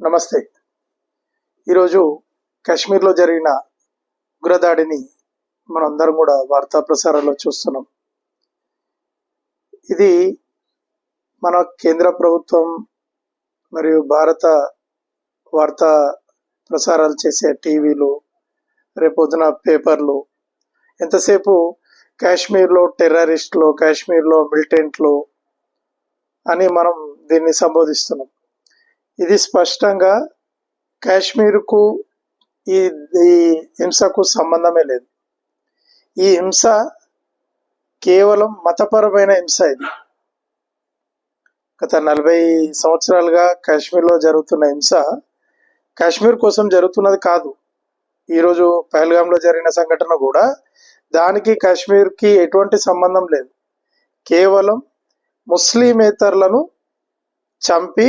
నమస్తే. ఈరోజు కాశ్మీర్లో జరిగిన ఉగ్రదాడిని మనందరం కూడా వార్తా ప్రసారాల్లో చూస్తున్నాం. ఇది మన కేంద్ర ప్రభుత్వం మరియు భారత వార్తా ప్రసారాలు చేసే టీవీలు రేపొద్దున పేపర్లు. ఎంతసేపు కాశ్మీర్లో టెర్రరిస్టులు కాశ్మీర్లో మిలిటెంట్లు అని మనం దీన్ని సంబోధిస్తున్నాం. ఇది స్పష్టంగా కాశ్మీర్కు ఈ ఈ హింసకు సంబంధమే లేదు. ఈ హింస కేవలం మతపరమైన హింస ఇది. గత నలభై సంవత్సరాలుగా కాశ్మీర్లో జరుగుతున్న హింస కాశ్మీర్ కోసం జరుగుతున్నది కాదు. ఈరోజు పహల్గాంలో జరిగిన సంఘటన కూడా దానికి కాశ్మీర్కి ఎటువంటి సంబంధం లేదు. కేవలం ముస్లిమేతరులను చంపి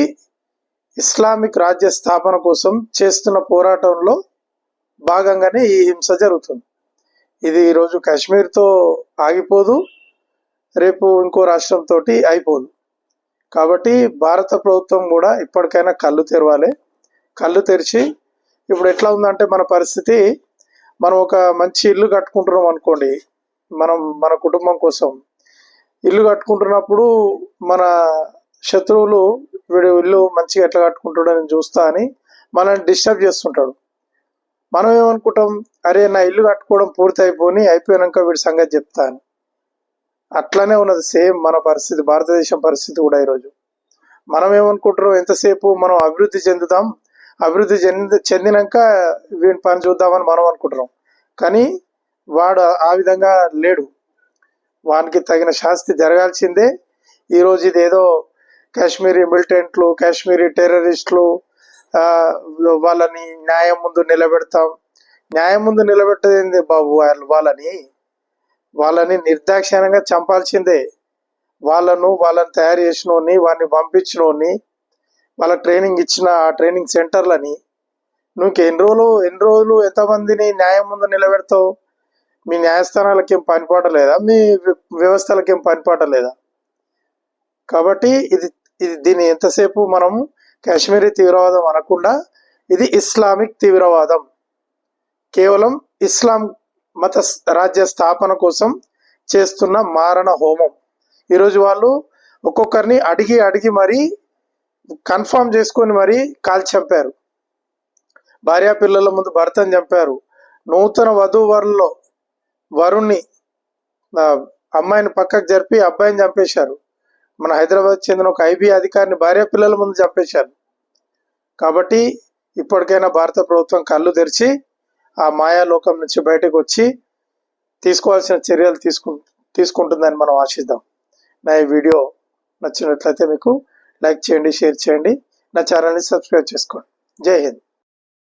ఇస్లామిక్ రాజ్య స్థాపన కోసం చేస్తున్న పోరాటంలో భాగంగానే ఈ హింస జరుగుతుంది. ఇది ఈరోజు కాశ్మీర్తో ఆగిపోదు రేపు ఇంకో రాష్ట్రంతో అయిపోదు. కాబట్టి భారత ప్రభుత్వం కూడా ఇప్పటికైనా కళ్ళు తెరవాలి. కళ్ళు తెరిచి ఇప్పుడు ఎట్లా ఉందంటే మన పరిస్థితి మనం ఒక మంచి ఇల్లు కట్టుకుంటున్నాం అనుకోండి మనం మన కుటుంబం కోసం. ఇల్లు కట్టుకుంటున్నప్పుడు మన శత్రువులు వీడు ఇల్లు మంచిగా ఎట్లా కట్టుకుంటాడో నేను చూస్తా అని మనల్ని డిస్టర్బ్ చేస్తుంటాడు. మనం ఏమనుకుంటాం? అరే నా ఇల్లు కట్టుకోవడం పూర్తి అయిపోయి అయిపోయాక వీడి సంగతి చెప్తాను అట్లానే ఉన్నది. సేమ్ మన పరిస్థితి భారతదేశం పరిస్థితి కూడా ఈరోజు. మనం ఏమనుకుంటున్నాం? ఎంతసేపు మనం అభివృద్ధి చెందుతాం? అభివృద్ధి చెంది చెందినాక వీడి పని చూద్దామని మనం అనుకుంటున్నాం. కానీ వాడు ఆ విధంగా లేడు. వానికి తగిన శాస్తి జరగాల్సిందే. ఈరోజు ఇది ఏదో కాశ్మీరీ మిలిటెంట్లు కాశ్మీరీ టెర్రరిస్టులు వాళ్ళని న్యాయం ముందు నిలబెడతాం. న్యాయం ముందు నిలబెట్టేది బాబు? వాళ్ళ- వాళ్ళని వాళ్ళని నిర్దాక్షిణ్యంగా చంపాల్సిందే. వాళ్ళను వాళ్ళని తయారు చేసినోని వాళ్ళని పంపించినోని వాళ్ళ ట్రైనింగ్ ఇచ్చిన ఆ ట్రైనింగ్ సెంటర్లని నువ్వు ఎన్ని రోజులు ఎన్ని రోజులు ఎంతమందిని న్యాయం ముందు నిలబెడతావు? మీ న్యాయస్థానాలకి ఏం పనిపాట లేదా? మీ వ్య- వ్యవస్థలకి ఏం పనిపాట లేదా? కాబట్టి ఇది ఇది దీన్ని ఎంతసేపు మనం కాశ్మీరీ తీవ్రవాదం అనకుండా ఇది ఇస్లామిక్ తీవ్రవాదం. కేవలం ఇస్లాం మత రాజ్య స్థాపన కోసం చేస్తున్న మారణ హోమం. ఈరోజు వాళ్ళు ఒక్కొక్కరిని అడిగి అడిగి మరీ కన్ఫామ్ చేసుకొని మరీ కాల్చి చంపారు. భార్యా పిల్లల ముందు భర్తను చంపారు. నూతన వధూవరుల్లో వరుణ్ణి అమ్మాయిని పక్కకు జరిపి అబ్బాయిని చంపేశారు. మన హైదరాబాద్ చెందిన ఒక ఐబీ అధికారిని భార్య పిల్లల ముందు చంపేశారు. కాబట్టి ఇప్పటికైనా భారత ప్రభుత్వం కళ్ళు తెరిచి ఆ మాయాలోకం నుంచి బయటకు వచ్చి తీసుకోవాల్సిన చర్యలు తీసుకు తీసుకుంటుందని మనం ఆశిద్దాం. నా ఈ వీడియో నచ్చినట్లయితే మీకు లైక్ చేయండి షేర్ చేయండి. నా ఛానల్ని సబ్స్క్రైబ్ చేసుకోండి. జై హింద్.